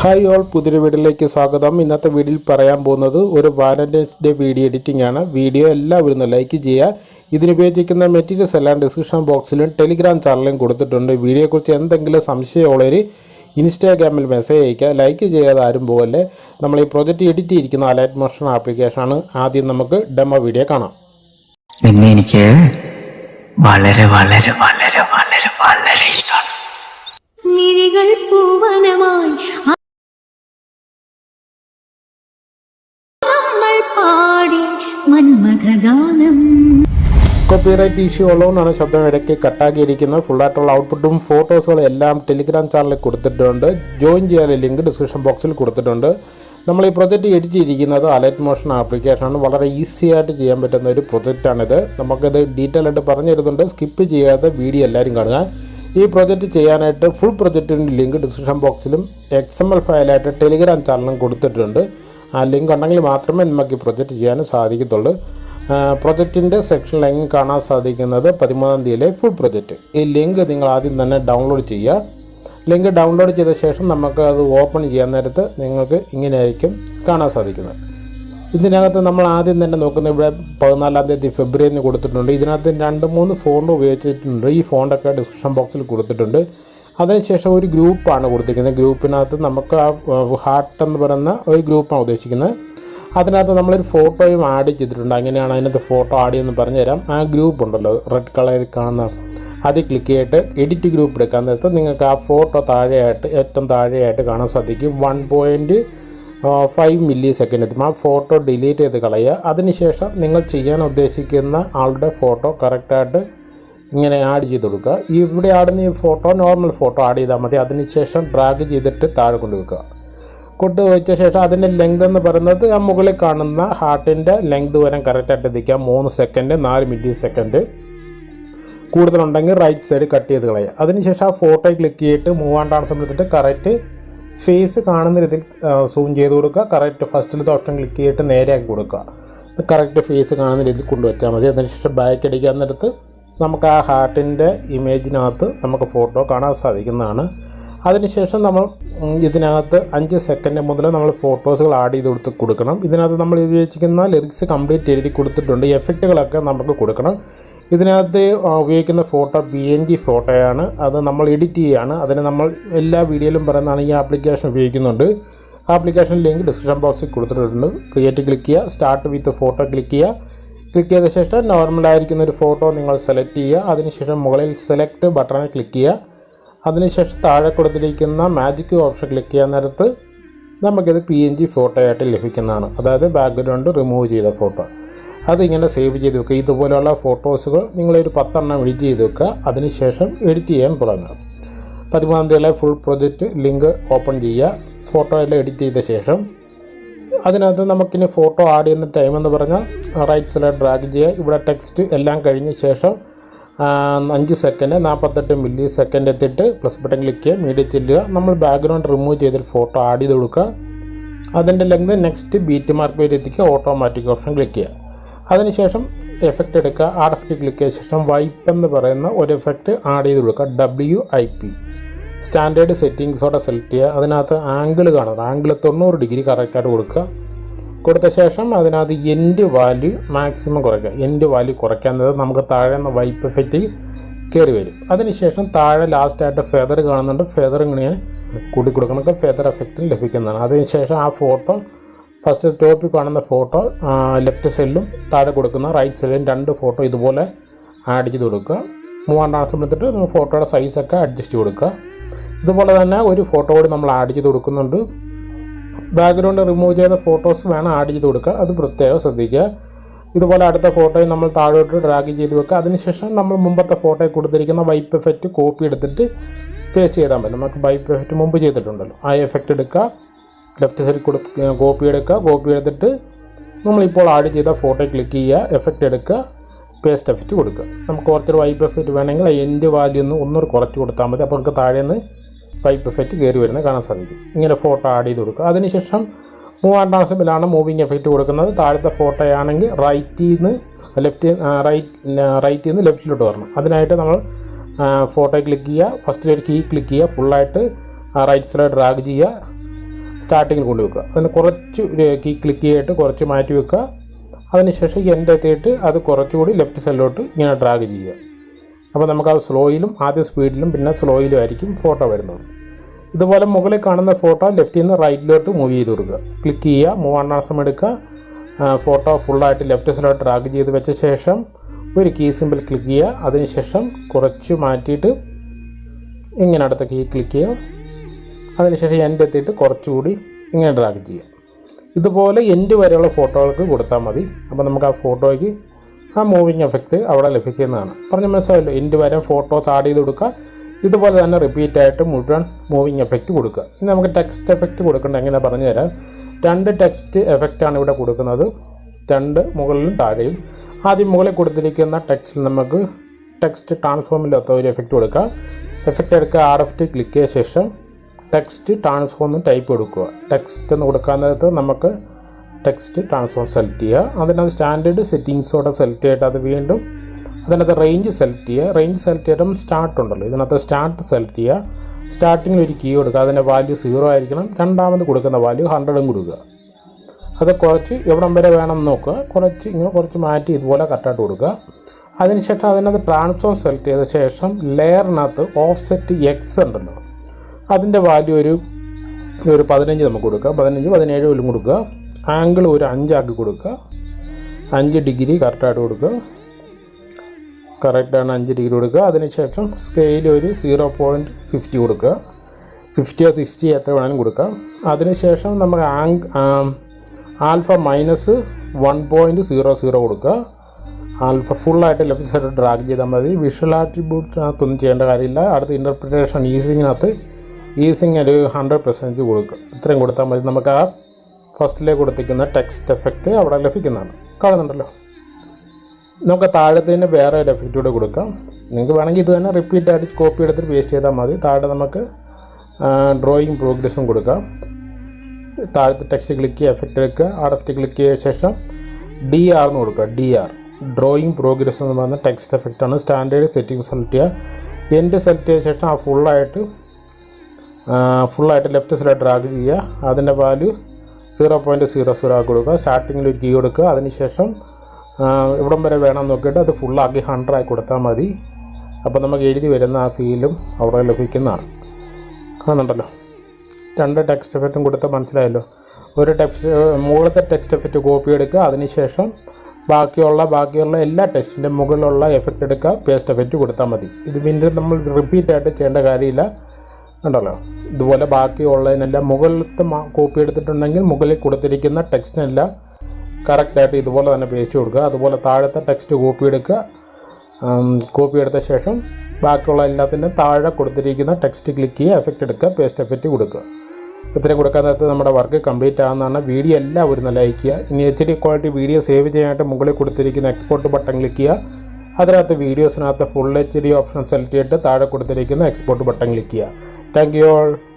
Hi all പുതിയൊരു വീഡിയോയിലേക്ക് സ്വാഗതം. ഇന്നത്തെ വീഡിയോയിൽ പറയാൻ പോകുന്നത് ഒരു വാലന്റൈൻസ് ഡേ വീഡിയോ എഡിറ്റിംഗ് ആണ്. വീഡിയോ എല്ലാവരും ഒന്ന് ലൈക്ക് ചെയ്യുക. ഇതിനുപയോഗിക്കുന്ന മെറ്റീരിയൽസ് എല്ലാം ഡിസ്ക്രിപ്ഷൻ ബോക്സിലും ടെലിഗ്രാം ചാനലിലും കൊടുത്തിട്ടുണ്ട്. വീഡിയോയെക്കുറിച്ച് എന്തെങ്കിലും സംശയമുള്ളവർ ഇൻസ്റ്റാഗ്രാമിൽ മെസ്സേജ് അയക്കുക ലൈക്ക് ചെയ്യാതെ ആരും പോകല്ലേ നമ്മൾ ഈ പ്രൊജക്റ്റ് എഡിറ്റ് ചെയ്തിരിക്കുന്ന അലൈറ്റ് മോഷൻ ആപ്ലിക്കേഷനാണ് ആദ്യം നമുക്ക് ഡെമോ വീഡിയോ കാണാം. പിന്നെ എനിക്ക് വളരെ വളരെ വളരെ വളരെ വളരെ ഇഷ്ടമാണ്. മിഴികൾ പൂവനമായി മന്മഥഗാനം. കോപ്പിറൈറ്റ് ഇഷ്യൂ ഉള്ളതുകൊണ്ടാണ് ശബ്ദം ഇടയ്ക്ക് കട്ടാക്കിയിരിക്കുന്നത്. ഫുള്ളായിട്ടുള്ള ഔട്ട്പുട്ടും ഫോട്ടോസുകളും എല്ലാം ടെലിഗ്രാം ചാനലിൽ കൊടുത്തിട്ടുണ്ട്. ജോയിൻ ചെയ്യാൻ ലിങ്ക് ഡിസ്ക്രിപ്ഷൻ ബോക്സിൽ കൊടുത്തിട്ടുണ്ട്. നമ്മൾ ഈ പ്രൊജക്റ്റ് എഡിറ്റ് ചെയ്തിരിക്കുന്നത് അലൈറ്റ് മോഷൻ ആപ്ലിക്കേഷനാണ് വളരെ ഈസി ആയിട്ട് ചെയ്യാൻ പറ്റുന്ന ഒരു പ്രൊജക്റ്റാണിത് നമുക്കിത് ഡീറ്റെയിൽ ആയിട്ട് പറഞ്ഞു തരുന്നുണ്ട്. സ്കിപ്പ് ചെയ്യാതെ വീഡിയോ എല്ലാവരും കാണുക. ഈ പ്രൊജക്റ്റ് ചെയ്യാനായിട്ട് ഫുൾ പ്രൊജക്റ്റിന്റെ ലിങ്ക് ഡിസ്ക്രിപ്ഷൻ ബോക്സിലും എക്സ് എം എൽ ഫയലായിട്ട് ടെലിഗ്രാം ചാനലും കൊടുത്തിട്ടുണ്ട്. ആ ലിങ്ക് ഉണ്ടെങ്കിൽ മാത്രമേ നമുക്ക് ഈ പ്രൊജക്റ്റ് ചെയ്യാൻ സാധിക്കത്തുള്ളൂ. പ്രൊജക്റ്റിന്റെ ലിങ്ക് കാണാൻ സാധിക്കുന്നത് പതിമൂന്നാം തീയതിയിലെ ഫുൾ പ്രൊജക്റ്റ് ഈ ലിങ്ക് നിങ്ങൾ ആദ്യം തന്നെ ഡൗൺലോഡ് ചെയ്യുക. ലിങ്ക് ഡൗൺലോഡ് ചെയ്ത ശേഷം നമുക്ക് അത് ഓപ്പൺ ചെയ്യാൻ നേരത്ത് നിങ്ങൾക്ക് ഇങ്ങനെയായിരിക്കും കാണാൻ സാധിക്കുന്നത്. ഇതിനകത്ത് നമ്മൾ ആദ്യം തന്നെ നോക്കുന്ന ഇവിടെ പതിനാലാം തീയതി ഫെബ്രുവരിന്ന് കൊടുത്തിട്ടുണ്ട്. ഇതിനകത്ത് രണ്ട് മൂന്ന് ഫോൺ ഉപയോഗിച്ചിട്ടുണ്ട്. ഈ ഫോണ്ടൊക്കെ ഡിസ്ക്രിപ്ഷൻ ബോക്സിൽ കൊടുത്തിട്ടുണ്ട്. അതിനുശേഷം ഒരു ഗ്രൂപ്പാണ് കൊടുത്തിരിക്കുന്നത്. ഗ്രൂപ്പിനകത്ത് നമുക്ക് ആ ഹാർട്ട് എന്ന് പറയുന്ന ഒരു ഗ്രൂപ്പാണ് ഉദ്ദേശിക്കുന്നത്. അതിനകത്ത് നമ്മളൊരു ഫോട്ടോയും ആഡ് ചെയ്തിട്ടുണ്ട്. അങ്ങനെയാണ് അതിനകത്ത് ഫോട്ടോ ആഡ് ചെയ്യുമെന്ന് പറഞ്ഞു തരാം ആ ഗ്രൂപ്പ് ഉണ്ടല്ലോ റെഡ് കളറിൽ കാണുന്ന. അതിൽ ക്ലിക്ക് ചെയ്തിട്ട് എഡിറ്റ് ഗ്രൂപ്പ് എടുക്കാൻ നേരത്ത് നിങ്ങൾക്ക് ആ ഫോട്ടോ താഴെയായിട്ട് ഏറ്റവും താഴെയായിട്ട് കാണാൻ സാധിക്കും. One point five millisecond എത്തും ആ ഫോട്ടോ ഡിലീറ്റ് ചെയ്ത് കളയുക. അതിനുശേഷം നിങ്ങൾ ചെയ്യാൻ ഉദ്ദേശിക്കുന്ന ആളുടെ ഫോട്ടോ കറക്റ്റായിട്ട് ഇങ്ങനെ ആഡ് ചെയ്ത് കൊടുക്കുക. ഇവിടെ ആടുന്ന ഈ ഫോട്ടോ നോർമൽ ഫോട്ടോ ആഡ് ചെയ്താൽ മതി. അതിനുശേഷം ഡ്രാഗ് ചെയ്തിട്ട് താഴെ കൊണ്ടുവെക്കുക കൊണ്ടു വെച്ച ശേഷം അതിന്റെ ലെങ്ത് എന്ന് പറയുന്നത് ആ മുകളിൽ കാണുന്ന ഹാർട്ടിന്റെ ലെങ്ത് വരാൻ കറക്റ്റായിട്ട് എത്തിക്കാം മൂന്ന് സെക്കൻഡ് നാല് മില്ലി സെക്കൻഡ് കൂടുതലുണ്ടെങ്കിൽ റൈറ്റ് സൈഡ് കട്ട് ചെയ്ത് കളയുക. അതിനുശേഷം ആ ഫോട്ടോയിൽ ക്ലിക്ക് ചെയ്തിട്ട് മൂവ് ആൻഡ് ആണ് സമയത്തിട്ട് കറക്റ്റ് ഫേസ് കാണുന്ന രീതിയിൽ സൂം ചെയ്ത് കൊടുക്കുക. കറക്റ്റ് ഫസ്റ്റിലത്തെ ഓപ്ഷൻ ക്ലിക്ക് ചെയ്തിട്ട് നേരെയാക്കി കൊടുക്കുക. കറക്റ്റ് ഫേസ് കാണുന്ന രീതിയിൽ കൊണ്ടുവച്ചാൽ മതി. അതിനുശേഷം ബാക്ക് അടിക്കാൻ നേരത്ത് നമുക്ക് ആ ഹാർട്ടിന്റെ ഇമേജിനകത്ത് നമുക്ക് ഫോട്ടോ കാണാൻ സാധിക്കുന്നതാണ്. അതിനുശേഷം നമ്മൾ ഇതിനകത്ത് അഞ്ച് സെക്കൻഡ് മുതൽ നമ്മൾ ഫോട്ടോസുകൾ ആഡ് ചെയ്ത് കൊടുത്ത് കൊടുക്കണം. ഇതിനകത്ത് നമ്മൾ ഉപയോഗിക്കുന്ന ലിറിക്സ് കംപ്ലീറ്റ് എഴുതി കൊടുത്തിട്ടുണ്ട്. എഫക്റ്റുകളൊക്കെ നമുക്ക് കൊടുക്കണം. ഇതിനകത്ത് ഉപയോഗിക്കുന്ന ഫോട്ടോ ബി എൻ ജി ഫോട്ടോയാണ്. അത് നമ്മൾ എഡിറ്റ് ചെയ്യുകയാണ്. അതിന് നമ്മൾ എല്ലാ വീഡിയോയിലും പറയുന്നതാണ് ഈ ആപ്ലിക്കേഷൻ ഉപയോഗിക്കുന്നുണ്ട്. ആപ്ലിക്കേഷൻ ലിങ്ക് ഡിസ്ക്രിപ്ഷൻ ബോക്സിൽ കൊടുത്തിട്ടുണ്ട്. ക്രിയേറ്റ് ക്ലിക്ക് ചെയ്യുക. സ്റ്റാർട്ട് വിത്ത് ഫോട്ടോ ക്ലിക്ക് ചെയ്യുക. ക്ലിക്ക് ചെയ്ത ശേഷം നോർമലായിരിക്കുന്ന ഒരു ഫോട്ടോ നിങ്ങൾ സെലക്ട് ചെയ്യുക. അതിനുശേഷം മുകളിൽ സെലക്ട് ബട്ടണിൽ ക്ലിക്ക് ചെയ്യുക. അതിനുശേഷം താഴെ കൊടുത്തിരിക്കുന്ന മാജിക് ഓപ്ഷൻ ക്ലിക്ക് ചെയ്യാൻ നേരത്ത് നമുക്കിത് പി എൻ ജി ഫോട്ടോ ആയിട്ട് ലഭിക്കുന്നതാണ്. അതായത് ബാക്ക്ഗ്രൗണ്ട് റിമൂവ് ചെയ്ത ഫോട്ടോ അതിങ്ങനെ സേവ് ചെയ്ത് വെക്കുക. ഇതുപോലെയുള്ള ഫോട്ടോസുകൾ നിങ്ങളൊരു പത്തെണ്ണം എഡിറ്റ് ചെയ്ത് വെക്കുക. അതിനുശേഷം എഡിറ്റ് ചെയ്യാൻ തുടങ്ങുക. പതിമൂന്നാം തീയതിയിലെ ഫുൾ പ്രൊജക്റ്റ് ലിങ്ക് ഓപ്പൺ ചെയ്യുക. ഫോട്ടോ എല്ലാം എഡിറ്റ് ചെയ്ത ശേഷം അതിനകത്ത് നമുക്കിനി ഫോട്ടോ ആഡ് ചെയ്യുന്ന ടൈം എന്ന് പറഞ്ഞാൽ റൈറ്റ് സൈഡ് ഡ്രാഗ് ചെയ്യുക. ഇവിടെ ടെക്സ്റ്റ് എല്ലാം കഴിഞ്ഞ ശേഷം അഞ്ച് സെക്കൻഡ് നാൽപ്പത്തെട്ട് മില്ലി സെക്കൻഡ് എത്തിയിട്ട് പ്ലസ് ബട്ടൺ ക്ലിക്ക് ചെയ്യുക മീഡിയ ചെല്ലുക. നമ്മൾ ബാക്ക്ഗ്രൗണ്ട് റിമൂവ് ചെയ്തിട്ട് ഫോട്ടോ ആഡ് ചെയ്ത് കൊടുക്കുക. അതിന്റെ ലെങ്ത് നെക്സ്റ്റ് ബീറ്റ് മാർക്ക് വരെ എത്തിക്കുക ഓട്ടോമാറ്റിക് ഓപ്ഷൻ ക്ലിക്ക് ചെയ്യുക. അതിനുശേഷം എഫക്റ്റ് എടുക്കുക. ആഡ് എഫക്റ്റ് ക്ലിക്ക് ചെയ്ത ശേഷം വൈപ്പ് എന്ന് പറയുന്ന ഒരു എഫക്റ്റ് ആഡ് ചെയ്ത് കൊടുക്കുക. ഡബ്ല്യു ഐ പി സ്റ്റാൻഡേർഡ് സെറ്റിങ്സോടെ സെലക്ട് ചെയ്യുക. അതിനകത്ത് ആംഗിൾ കാണുന്നത് ആംഗിൾ തൊണ്ണൂറ് ഡിഗ്രി കറക്റ്റായിട്ട് കൊടുക്കുക. കൊടുത്ത ശേഷം അതിനകത്ത് എൻഡ് വാല്യൂ മാക്സിമം കുറയ്ക്കുക. എൻഡ് വാല്യൂ കുറയ്ക്കാൻ നമുക്ക് താഴെ നിന്ന് വൈപ്പ് എഫക്റ്റ് കയറി വരും. അതിനുശേഷം താഴെ ലാസ്റ്റായിട്ട് ഫെദർ കാണുന്നുണ്ട്. ഫെദർ ഇങ്ങനെ കൂടി കൊടുക്കണം ഫെദർ എഫക്റ്റ് ലഭിക്കുന്നതാണ്. അതിനുശേഷം ആ ഫോട്ടോ ഫസ്റ്റ് ടോപ്പിൽ കാണുന്ന ഫോട്ടോ ലെഫ്റ്റ് സൈഡിലും താഴെ കൊടുക്കുന്ന റൈറ്റ് സൈഡിലും രണ്ട് ഫോട്ടോ ഇതുപോലെ ആഡ് ചെയ്ത് കൊടുക്കുക. മൂവാണ്ടാം സമയത്തിട്ട് ഫോട്ടോയുടെ സൈസൊക്കെ അഡ്ജസ്റ്റ് കൊടുക്കുക. ഇതുപോലെ തന്നെ ഒരു ഫോട്ടോ കൂടി നമ്മൾ ആഡ് ചെയ്ത് കൊടുക്കുന്നുണ്ട്. ബാക്ക്ഗ്രൗണ്ട് റിമൂവ് ചെയ്ത ഫോട്ടോസ് വേണം ആഡ് ചെയ്ത് കൊടുക്കുക അത് പ്രത്യേകം ശ്രദ്ധിക്കുക. ഇതുപോലെ അടുത്ത ഫോട്ടോയും നമ്മൾ താഴോട്ട് ഡ്രാഗ് ചെയ്ത് വെക്കുക. അതിനുശേഷം നമ്മൾ മുമ്പത്തെ ഫോട്ടോയിൽ കൊടുത്തിരിക്കുന്ന വൈപ്പ് എഫക്റ്റ് കോപ്പി എടുത്തിട്ട് പേസ്റ്റ് ചെയ്താൽ മതി. നമുക്ക് വൈപ്പ് എഫക്റ്റ് മുമ്പ് ചെയ്തിട്ടുണ്ടല്ലോ. ആ എഫക്റ്റ് എടുക്കുക. ലെഫ്റ്റ് സൈഡിൽ കൊടു കോപ്പി എടുക്കുക. കോപ്പി എടുത്തിട്ട് നമ്മളിപ്പോൾ ആഡ് ചെയ്ത ഫോട്ടോ ക്ലിക്ക് ചെയ്യുക. എഫക്റ്റ് എടുക്കുക. പേസ്റ്റ് എഫക്റ്റ് കൊടുക്കുക. നമുക്ക് കുറച്ചൊരു വൈപ്പ് എഫക്റ്റ് വേണമെങ്കിൽ എന്റെ വാല്യൂ ഒന്ന് ഒന്നൂറ് കുറച്ച് കൊടുത്താൽ മതി. അപ്പോൾ നമുക്ക് താഴെ നിന്ന് പൈപ്പ് എഫക്റ്റ് കയറി വരുന്നത് കാണാൻ സാധിക്കും. ഇങ്ങനെ ഫോട്ടോ ആഡ് ചെയ്ത് കൊടുക്കുക. അതിനുശേഷം മൂവാണ്ടാം സ്റ്റെപ്പിലാണ് മൂവിങ് എഫക്റ്റ് കൊടുക്കുന്നത്. താഴത്തെ ഫോട്ടോ ആണെങ്കിൽ റൈറ്റിൽ നിന്ന് ലെഫ്റ്റ് റൈറ്റ് റൈറ്റിൽ നിന്ന് ലെഫ്റ്റിലോട്ട് വരണം. അതിനായിട്ട് നമ്മൾ ഫോട്ടോ ക്ലിക്ക് ചെയ്യുക. ഫസ്റ്റിൽ ഒരു കീ ക്ലിക്ക് ചെയ്യുക. ഫുള്ളായിട്ട് റൈറ്റ് സൈഡ് ഡ്രാഗ് ചെയ്യുക. സ്റ്റാർട്ടിങ്ങിൽ കൊണ്ടുവെക്കുക അതിന് കുറച്ച് കീ ക്ലിക്ക് ചെയ്തിട്ട് കുറച്ച് മാറ്റി വെക്കുക. അതിനുശേഷം എന്റെ എത്തിയിട്ട് അത് കുറച്ചുകൂടി ലെഫ്റ്റ് സൈഡിലോട്ട് ഇങ്ങനെ ഡ്രാഗ് ചെയ്യുക. അപ്പോൾ നമുക്ക് അത് സ്ലോയിലും ആദ്യം സ്പീഡിലും പിന്നെ സ്ലോയിലും ആയിരിക്കും ഫോട്ടോ വരുന്നത്. ഇതുപോലെ മുകളിൽ കാണുന്ന ഫോട്ടോ ലെഫ്റ്റിൽ നിന്ന് റൈറ്റിലോട്ട് മൂവ് ചെയ്ത് കൊടുക്കുക. ക്ലിക്ക് ചെയ്യുക മൂവ് അണ്ണാസം എടുക്കുക. ഫോട്ടോ ഫുള്ളായിട്ട് ലെഫ്റ്റ് സൈഡിലോട്ട് ഡ്രാഗ് ചെയ്ത് വെച്ച ശേഷം ഒരു കീ സിമ്പിൾ ക്ലിക്ക് ചെയ്യുക. അതിനുശേഷം കുറച്ച് മാറ്റിയിട്ട് ഇങ്ങനെ അടുത്ത കീ ക്ലിക്ക് ചെയ്യുക. അതിനുശേഷം എന്റെ എത്തിയിട്ട് കുറച്ചുകൂടി ഇങ്ങനെ ഡ്രാഗ് ചെയ്യുക. ഇതുപോലെ എന്റെ വരെയുള്ള ഫോട്ടോകൾക്ക് കൊടുത്താൽ മതി. അപ്പോൾ നമുക്ക് ആ ഫോട്ടോയ്ക്ക് ആ മൂവിങ് എഫക്റ്റ് അവിടെ ലഭിക്കുന്നതാണ്. പറഞ്ഞ മനസ്സിലായല്ലോ എൻഡ് വരെ ഫോട്ടോസ് ആഡ് ചെയ്ത് കൊടുക്കുക. ഇതുപോലെ തന്നെ റിപ്പീറ്റ് ആയിട്ട് മുഴുവൻ മൂവിങ് എഫക്റ്റ് കൊടുക്കുക. ഇനി നമുക്ക് ടെക്സ്റ്റ് എഫക്റ്റ് കൊടുക്കേണ്ട എങ്ങനെ പറഞ്ഞു തരാം. രണ്ട് ടെക്സ്റ്റ് എഫക്റ്റാണ് ഇവിടെ കൊടുക്കുന്നത്. രണ്ട് മുകളിലും താഴെയും. ആദ്യം മുകളിൽ കൊടുത്തിരിക്കുന്ന ടെക്സ്റ്റിൽ നമുക്ക് ടെക്സ്റ്റ് ട്രാൻസ്ഫോമില്ലാത്ത ഒരു എഫക്റ്റ് കൊടുക്കുക എഫക്റ്റ് എടുക്കുക ആർ എഫ് ടി ക്ലിക്ക് ചെയ്ത ശേഷം ടെക്സ്റ്റ് ട്രാൻസ്ഫോം എന്ന് ടൈപ്പ് കൊടുക്കുക. ടെക്സ്റ്റ് എന്ന് കൊടുക്കാൻ നേരത്ത് നമുക്ക് ടെക്സ്റ്റ് ട്രാൻസ്ഫോം സെലക്ട് ചെയ്യുക. അതിനകത്ത് സ്റ്റാൻഡേർഡ് സെറ്റിങ്സോടെ സെലക്ട് ചെയ്തിട്ട് അത് വീണ്ടും അതിനകത്ത് റേഞ്ച് സെലക്ട് ചെയ്യുക. റേഞ്ച് സെലക്ട് ചെയ്തിട്ടും സ്റ്റാർട്ട് ഉണ്ടല്ലോ. ഇതിനകത്ത് സ്റ്റാർട്ട് സെലക്ട് ചെയ്യുക. സ്റ്റാർട്ടിങ്ങിൽ ഒരു കീ കൊടുക്കുക. അതിന്റെ വാല്യൂ സീറോ ആയിരിക്കണം. രണ്ടാമത് കൊടുക്കുന്ന വാല്യൂ ഹൺഡ്രഡും കൊടുക്കുക. അത് കുറച്ച് എവിടം വരെ വേണം നോക്കുക. കുറച്ച് ഇങ്ങനെ കുറച്ച് മാറ്റി ഇതുപോലെ കട്ടായിട്ട് കൊടുക്കുക. അതിനുശേഷം അതിനകത്ത് ട്രാൻസ്ഫോം സെലക്ട് ചെയ്ത ശേഷം ലെയറിനകത്ത് ഓഫ്സെറ്റ് എക്സ് ഉണ്ടല്ലോ. അതിന്റെ വാല്യൂ ഒരു ഒരു പതിനഞ്ച് നമുക്ക് കൊടുക്കുക. പതിനഞ്ച് പതിനേഴ് പോലും കൊടുക്കുക. ആംഗിൾ ഒരു അഞ്ചാക്കി കൊടുക്കുക. അഞ്ച് ഡിഗ്രി കറക്റ്റായിട്ട് കൊടുക്കുക. കറക്റ്റാണ് അഞ്ച് ഡിഗ്രി കൊടുക്കുക. അതിനുശേഷം സ്കെയിൽ ഒരു സീറോ പോയിന്റ് ഫിഫ്റ്റി കൊടുക്കുക. ഫിഫ്റ്റിയോ സിക്സ്റ്റി എത്ര വേണമെങ്കിലും കൊടുക്കാം അതിനുശേഷം നമ്മൾ Aung alpha minus one point zero zero കൊടുക്കുക. ആൽഫ ഫുള്ളായിട്ട് ലെഫ്റ്റ് സൈഡ് ഡ്രാഗ് ചെയ്താൽ മതി. വിഷ്വൽ ആട്രിബ്യൂട്ടിനകത്തൊന്നും ചെയ്യേണ്ട കാര്യമില്ല. അടുത്ത ഇന്റർപ്രിറ്റേഷൻ ഈസിങ്ങിനകത്ത് ഈസിങ് ഒരു ഹൺഡ്രഡ് പെർസെന്റ് കൊടുക്കുക. ഇത്രയും കൊടുത്താൽ മതി. നമുക്ക് ആ ഫസ്റ്റിലേക്ക് കൊടുത്തിരിക്കുന്ന ടെക്സ്റ്റ് എഫക്റ്റ് അവിടെ ലഭിക്കുന്നതാണ്. കാണുന്നുണ്ടല്ലോ. നമുക്ക് താഴത്തിന് വേറെ ഒരു എഫക്റ്റ് കൂടെ കൊടുക്കാം. നിങ്ങൾക്ക് വേണമെങ്കിൽ ഇത് തന്നെ റിപ്പീറ്റ് ആയിട്ട് കോപ്പി എടുത്തിട്ട് പേസ്റ്റ് ചെയ്താൽ മതി. താഴെ നമുക്ക് ഡ്രോയിങ് പ്രോഗ്രസ്സും കൊടുക്കാം. താഴത്തെ ടെക്സ്റ്റ് ക്ലിക്ക് ചെയ്യുക എഫക്റ്റ് എടുക്കുക. ആ എഫക്റ്റ് ക്ലിക്ക് ചെയ്ത ശേഷം ഡി ആർ എന്ന് കൊടുക്കുക. ഡി ആർ ഡ്രോയിങ് പ്രോഗ്രസ് എന്ന് പറയുന്ന ടെക്സ്റ്റ് എഫക്റ്റ് ആണ് സ്റ്റാൻഡേർഡ് സെറ്റിംഗ് സെലക്ട് ചെയ്യുക. എന്റെ സെലക്ട് ചെയ്ത ശേഷം ആ ഫുള്ളായിട്ട് ഫുള്ളായിട്ട് ലെഫ്റ്റ് സൈഡ് ഡ്രാഗ് ചെയ്യുക. അതിന്റെ value zero point zero zero ആക്കി കൊടുക്കുക സ്റ്റാർട്ടിങ്ങിൽ ഒരു കൊടുക്കുക. അതിനുശേഷം ഇവിടം വരെ വേണം നോക്കിയിട്ട് അത് ഫുള്ളാക്കി ഹൺഡ്രഡ് ആക്കി കൊടുത്താൽ മതി. അപ്പോൾ നമുക്ക് എഴുതി വരുന്ന ആ ഫീലും അവിടെ ലഭിക്കുന്നതാണ്. കാണുന്നുണ്ടല്ലോ? രണ്ട് ടെക്സ്റ്റ് എഫക്റ്റും കൊടുത്താൽ മനസ്സിലായല്ലോ? ഒരു ടെക്സ്റ്റ് മുകളിലത്തെ ടെക്സ്റ്റ് എഫക്റ്റ് കോപ്പി എടുക്കുക. അതിനുശേഷം ബാക്കിയുള്ള ബാക്കിയുള്ള എല്ലാ ടെക്സ്റ്റിന്റെ മുകളിലുള്ള എഫക്റ്റ് എടുക്കുക. പേസ്റ്റ് എഫക്റ്റ് കൊടുത്താൽ മതി. ഇത് പിന്നെ നമ്മൾ റിപ്പീറ്റായിട്ട് ചെയ്യേണ്ട കാര്യമില്ല. ഉണ്ടല്ലോ ഇതുപോലെ ബാക്കിയുള്ളതിനെല്ലാം മുകളിലത്തെ കോപ്പി എടുത്തിട്ടുണ്ടെങ്കിൽ മുകളിൽ കൊടുത്തിരിക്കുന്ന ടെക്സ്റ്റിനെല്ലാം കറക്റ്റായിട്ട് ഇതുപോലെ തന്നെ പേസ്റ്റ് കൊടുക്കുക. അതുപോലെ താഴത്തെ ടെക്സ്റ്റ് കോപ്പി എടുക്കുക. കോപ്പി എടുത്ത ശേഷം ബാക്കിയുള്ള എല്ലാത്തിനും താഴെ കൊടുത്തിരിക്കുന്ന ടെക്സ്റ്റ് ക്ലിക്ക് ചെയ്യുക എഫക്റ്റ് എടുക്കുക പേസ്റ്റ് എഫക്റ്റ് കൊടുക്കുക. ഇത്രയും കൊടുക്കാൻ നേരത്ത് നമ്മുടെ വർക്ക് കംപ്ലീറ്റ് ആകുന്നതാണ് വീഡിയോ എല്ലാം ഒരു ലൈക്ക് ചെയ്യുക. ഇനി H D quality video save ചെയ്യാനായിട്ട് മുകളിൽ കൊടുത്തിരിക്കുന്ന എക്സ്പോർട്ട് ബട്ടൺ ക്ലിക്ക് ചെയ്യുക. അതിനകത്ത് വീഡിയോസിനകത്ത് full H D option select ചെയ്തിട്ട് താഴെ കൊടുത്തിരിക്കുന്ന എക്സ്പോർട്ട് ബട്ടൺ ക്ലിക്ക് ചെയ്യുക. Thank you all.